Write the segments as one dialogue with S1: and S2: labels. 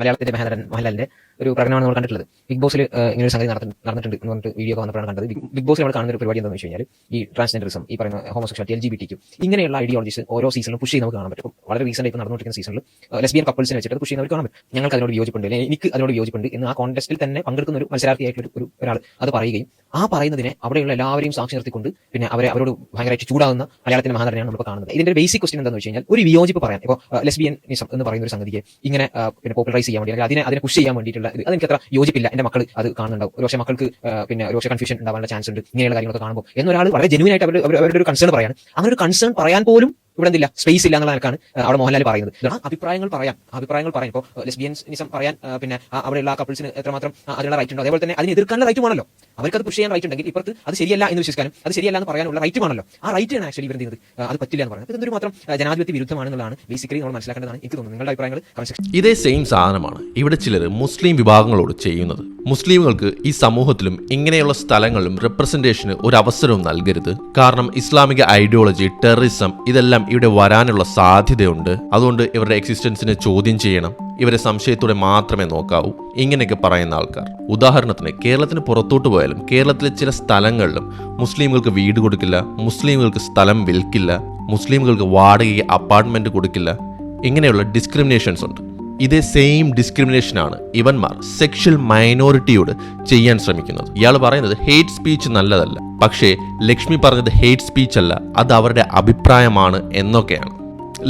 S1: മലയാളത്തിന്റെ മഹാനടൻ മോഹൻലാലിന്റെ ഒരു പ്രകടനമാണ് നമ്മൾ കണ്ടിട്ടുള്ളത്. ബിഗ് ബോസിൽ ഇങ്ങനെ ഒരു സംഗതി നടന്നിട്ടുണ്ട് എന്ന് പറഞ്ഞിട്ട് വീഡിയോ ഒക്കെ വന്നപ്പോഴാണ് കണ്ടത്. ബിഗ്- ബോസിൽ നമ്മൾ കാണുന്ന ഒരു പരിപാടി എന്താണെന്ന് വെച്ച് കഴിഞ്ഞാൽ ഈ ട്രാൻസ്ജെൻഡറിസം ഈ പറയുന്ന ഹോമോസെക്ഷാലിറ്റി എൽ ജി ബി ഇങ്ങനെയുള്ള ഐഡിയോളജീസ് ഓരോ സീസണിലും പുഷ് ചെയ്ത് നമുക്ക് കാണാൻ പറ്റും. വളരെ റീസെന്റ് ഇപ്പോൾ നടന്നുകൊണ്ടിരിക്കുന്ന സീസണിൽ ലെസ്ബിയൻ കപ്പിൾസിനെ വെച്ചിട്ട് പുഷ് ചെയ്യുന്നവർ കാണാൻ പറ്റും. ഞങ്ങൾക്ക് അതിനോട് വിയോജിപ്പുണ്ട് എനിക്ക് അതിനോട് വിയോജിപ്പുണ്ട് എന്ന് ആ കോൺടെസ്റ്റിൽ തന്നെ പങ്കെടുക്കുന്ന ഒരു മത്സരാർത്ഥിയായിട്ട് ഒരു- ഒരു ഒരാൾ അത് പറയുകയും ആ പറയുന്നതിനെ അവിടെയുള്ള എല്ലാവരെയും സാക്ഷി നിർത്തിക്കൊണ്ട് പിന്നെ അവരെ അവരോട് ഭയങ്കരമായിട്ട് ചൂടാകുന്ന മലയാളത്തിന്റെ മഹാനടനെയാണ് നമ്മൾ കാണുന്നത്. ഇതിന്റെ ബേസിക് ക്വസ്റ്റ്യൻ എന്താണെന്ന് വെച്ച് കഴിഞ്ഞാൽ ഒരു വിയോജിപ്പ് പറയാൻ ഇപ്പോൾ ലെസ്ബിയനിസം എന്ന് പറയുന്ന ഒരു സംഗതിയെ ഇങ്ങനെ പിന്നെ പോപ്പുലറൈസ് ചെയ്യാൻ വേണ്ടി അല്ലെങ്കിൽ അതിനെ അതിനെ പുഷ് ചെയ്യാൻ വേണ്ടിയിട്ടുള്ള ഇത് അതെനിക്ക് അത്ര യോജിപ്പില്ല എന്റെ മക്കൾ അത് കാണുന്നുണ്ടാവും. ഒരുപക്ഷെ മക്കൾക്ക് പിന്നെ പിന്നെ ഒരുപക്ഷെ കൺഫ്യൂഷൻ ഉണ്ടാവാനുള്ള ചാൻസ് ഉണ്ട്. ഇങ്ങനെയുള്ള കാര്യങ്ങളൊക്കെ കാണുമ്പോൾ. എന്നൊരാൾ വളരെ ജെനുവിൻ ആയിട്ട് അവരുടെ- അവരുടെ ഒരു കൺസേൺ പറയാണ്. അങ്ങനെ ഒരു കൺസേൺ പറയാൻ പോലും ഇവിടെ എന്തില്ല സ്പേസ് ഇല്ല എന്നുള്ള നിലക്കാണ് അവിടെ മോഹൻലാൽ പറയുന്നത്. ആ അഭിപ്രായങ്ങൾ പറയാം. അഭിപ്രായങ്ങൾ പറയാം ഇപ്പോൾ ലെസ്ബിയൻസിസം പറയാൻ പിന്നെ ആ, അവിടെയുള്ള കപ്പിൾസിന് എത്രമാത്രം അതിനുള്ള റൈറ്റ് ഉണ്ടോ? അതേപോലെ തന്നെ അതിന് എതിർക്കാനുള്ള റൈറ്റ് ആണല്ലോ അവർക്ക് അത് പുഷ് ചെയ്യാൻ റൈറ്റ് ഉണ്ടെങ്കിൽ ഇപ്പുറത്ത് അത് ശരിയല്ല എന്ന് വിശ്വസിക്കാനും അത് ശരിയല്ല എന്ന് പറയാനുള്ള റൈറ്റ് ആണല്ലോ ആ റൈറ്റ് ആണ് ആക്ച്വലി ഇവർ ചെയ്യുന്നത് അത് പറ്റില്ല എന്ന് പറയുന്നത്. ഇതൊരു മാത്രം ജനാധിപത്യ വിരുദ്ധമാണെന്നുള്ളതാണ് ബേസിക്കലി നമ്മൾ മനസ്സിലാക്കേണ്ടതാണ് എനിക്ക് തോന്നുന്നത്. നിങ്ങളുടെ അഭിപ്രായങ്ങൾ കമന്റ് സെക്ഷൻ
S2: ഇതേ സെയിം സാധനമാണ് ഇവിടെ ചിലർ മുസ്ലിം വിഭാഗങ്ങളോട് ചെയ്യുന്നത്. മുസ്ലിമുകൾക്ക് ഈ സമൂഹത്തിലും ഇങ്ങനെയുള്ള സ്ഥലങ്ങളിലും റെപ്രസെന്റേഷന് ഒരു അവസരവും നൽകരുത്. കാരണം ഇസ്ലാമിക ഐഡിയോളജി ടെററിസം ഇതെല്ലാം ഇവിടെ വരാനുള്ള സാധ്യതയുണ്ട്. അതുകൊണ്ട് ഇവരുടെ എക്സിസ്റ്റൻസിനെ ചോദ്യം ചെയ്യണം. ഇവരെ സംശയത്തോടെ മാത്രമേ നോക്കാവൂ. ഇങ്ങനെയൊക്കെ പറയുന്ന ആൾക്കാർ. ഉദാഹരണത്തിന് കേരളത്തിന് പുറത്തോട്ട് പോയാലും കേരളത്തിലെ ചില സ്ഥലങ്ങളിലും മുസ്ലിമുകൾക്ക് വീട് കൊടുക്കില്ല മുസ്ലിമുകൾക്ക് സ്ഥലം വിൽക്കില്ല മുസ്ലിമുകൾക്ക് വാടകയ്ക്ക് അപ്പാർട്ട്മെന്റ് കൊടുക്കില്ല ഇങ്ങനെയുള്ള ഡിസ്ക്രിമിനേഷൻസ് ഉണ്ട്. ഇതേ സെയിം ഡിസ്ക്രിമിനേഷനാണ് ഇവന്മാർ സെക്ഷൽ മൈനോറിറ്റിയോട് ചെയ്യാൻ ശ്രമിക്കുന്നത്. ഇയാൾ പറയുന്നത് ഹേറ്റ് സ്പീച്ച് നല്ലതല്ല. പക്ഷേ ലക്ഷ്മി പറഞ്ഞത് ഹേറ്റ് സ്പീച്ച് അല്ല അത് അവരുടെ അഭിപ്രായമാണ് എന്നൊക്കെയാണ്.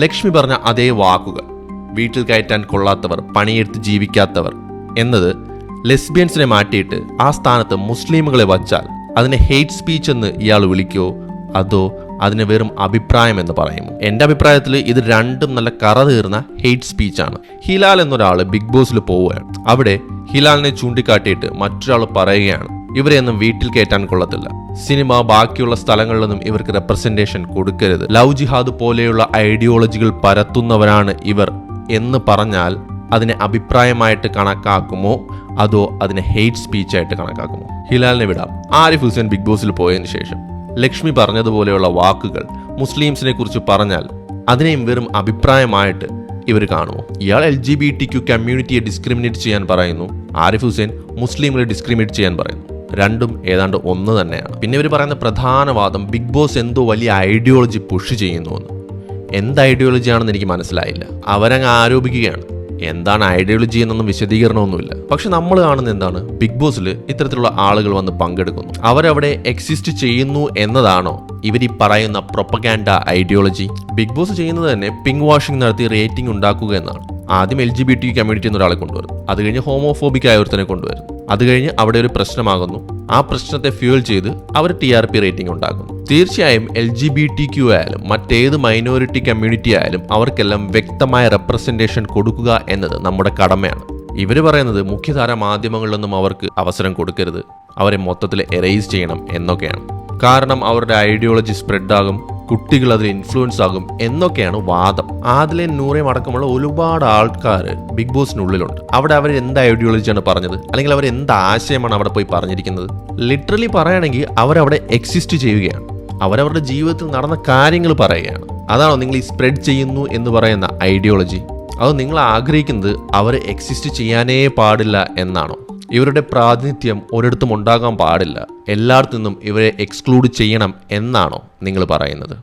S2: ലക്ഷ്മി പറഞ്ഞ അതേ വാക്കുകൾ വീട്ടിൽ കയറ്റാൻ കൊള്ളാത്തവർ പണിയെടുത്ത് ജീവിക്കാത്തവർ എന്നത് ലെസ്ബിയൻസിനെ മാറ്റിയിട്ട് ആ സ്ഥാനത്ത് മുസ്ലിമുകളെ വച്ചാൽ അതിനെ ഹേറ്റ് സ്പീച്ച് എന്ന് ഇയാൾ വിളിക്കുമോ അതോ അതിന് വെറും അഭിപ്രായം എന്ന് പറയുമോ? എന്റെ അഭിപ്രായത്തിൽ ഇത് രണ്ടും നല്ല കറ തീർന്ന ഹെയ്റ്റ് സ്പീച്ചാണ്. ഹിലാൽ എന്നൊരാൾ ബിഗ് ബോസിൽ പോവുകയാണ്. അവിടെ ഹിലാലിനെ ചൂണ്ടിക്കാട്ടിയിട്ട് മറ്റൊരാൾ പറയുകയാണ് ഇവരെയൊന്നും വീട്ടിൽ കയറ്റാൻ കൊള്ളത്തില്ല. സിനിമ ബാക്കിയുള്ള സ്ഥലങ്ങളിലൊന്നും ഇവർക്ക് റെപ്രസെന്റേഷൻ കൊടുക്കരുത്. ലവ് ജിഹാദ് പോലെയുള്ള ഐഡിയോളജികൾ പരത്തുന്നവരാണ് ഇവർ എന്ന് പറഞ്ഞാൽ അതിനെ അഭിപ്രായമായിട്ട് കണക്കാക്കുമോ? അതോ അതിനെ ഹെയ്റ്റ് സ്പീച്ചായിട്ട് കണക്കാക്കുമോ? ഹിലാലിനെ വിടാം. ആരിഫ് ഹുസൈൻ ബിഗ് ബോസിൽ പോയതിനു ശേഷം. ലക്ഷ്മി പറഞ്ഞതുപോലെയുള്ള വാക്കുകൾ മുസ്ലിംസിനെ കുറിച്ച് പറഞ്ഞാൽ അതിനെയും വെറും അഭിപ്രായമായിട്ട് ഇവർ കാണുമോ? ഇയാൾ L G B T Q കമ്മ്യൂണിറ്റിയെ discriminate ചെയ്യാൻ പറയുന്നു. ആരിഫ് ഹുസൈൻ മുസ്ലിങ്ങളെ ഡിസ്ക്രിമിനേറ്റ് ചെയ്യാൻ പറയുന്നു. രണ്ടും ഏതാണ്ട് ഒന്ന് തന്നെയാണ്. പിന്നെ ഇവർ പറയുന്ന പ്രധാന വാദം ബിഗ് ബോസ് എന്തോ വലിയ ഐഡിയോളജി പുഷ് ചെയ്യുന്നു എന്ന്. എന്ത് ഐഡിയോളജി ആണെന്ന് എനിക്ക് മനസ്സിലായില്ല. അവരങ്ങ് ആരോപിക്കുകയാണ്. എന്താണ് ഐഡിയോളജി എന്നൊന്നും വിശദീകരണമൊന്നുമില്ല. പക്ഷെ നമ്മൾ കാണുന്ന എന്താണ്? ബിഗ് ബോസിൽ ഇത്തരത്തിലുള്ള ആളുകൾ വന്ന് പങ്കെടുക്കുന്നു. അവരവിടെ എക്സിസ്റ്റ് ചെയ്യുന്നു എന്നതാണോ ഇവർ ഈ പറയുന്ന പ്രൊപ്പഗാൻഡ ഐഡിയോളജി ബിഗ് ബോസ് ചെയ്യുന്നത് തന്നെ പിങ്ക് വാഷിംഗ് നടത്തി റേറ്റിംഗ് ഉണ്ടാക്കുക എന്നാണ്. ആദ്യം L G B T community എന്നൊരാളെ കൊണ്ടുവരും അത് കഴിഞ്ഞ് ഹോമോഫോബിക് ആയ ഒരുത്തനെ കൊണ്ടുവരും അത് കഴിഞ്ഞ് അവിടെ ഒരു പ്രശ്നമാകുന്നു. ആ പ്രശ്നത്തെ ഫ്യൂൽ ചെയ്ത് അവർ ടി ആർ പി റേറ്റിംഗ് ഉണ്ടാക്കുന്നു. തീർച്ചയായും L G B T Q ആയാലും മറ്റേത് മൈനോറിറ്റി കമ്മ്യൂണിറ്റി ആയാലും അവർക്കെല്ലാം വ്യക്തമായ റെപ്രസെന്റേഷൻ കൊടുക്കുക എന്നത് നമ്മുടെ കടമയാണ്. ഇവർ പറയുന്നത് മുഖ്യധാര മാധ്യമങ്ങളിലൊന്നും അവർക്ക് അവസരം കൊടുക്കരുത്. അവരെ മൊത്തത്തിൽ എറേസ് ചെയ്യണം എന്നൊക്കെയാണ്. കാരണം അവരുടെ ഐഡിയോളജി സ്പ്രെഡാകും കുട്ടികൾ അതിൽ ഇൻഫ്ലുവൻസ് ആകും എന്നൊക്കെയാണ് വാദം. ആദിലെ നൂറേം അടക്കമുള്ള ഒരുപാട് ആൾക്കാർ ബിഗ് ബോസിനുള്ളിലുണ്ട് അവിടെ അവർ എന്ത് ഐഡിയോളജിയാണ് പറഞ്ഞത്? അല്ലെങ്കിൽ അവർ എന്ത് ആശയമാണ് അവിടെ പോയി പറഞ്ഞിരിക്കുന്നത്? ലിറ്ററലി പറയുകയാണെങ്കിൽ അവരവിടെ എക്സിസ്റ്റ് ചെയ്യുകയാണ്. അവരവരുടെ ജീവിതത്തിൽ നടന്ന കാര്യങ്ങൾ പറയുകയാണ്. അതാണോ നിങ്ങൾ ഈ സ്പ്രെഡ് ചെയ്യുന്നു എന്ന് പറയുന്ന ഐഡിയോളജി അത് നിങ്ങൾ ആഗ്രഹിക്കുന്നത് അവർ എക്സിസ്റ്റ് ചെയ്യാനേ പാടില്ല എന്നാണോ? ഇവരുടെ പ്രാതിനിധ്യം ഒരിടത്തും ഉണ്ടാകാൻ പാടില്ല. എല്ലായിടത്തു നിന്നും ഇവരെ എക്സ്ക്ലൂഡ് ചെയ്യണം എന്നാണോ നിങ്ങൾ പറയുന്നത്?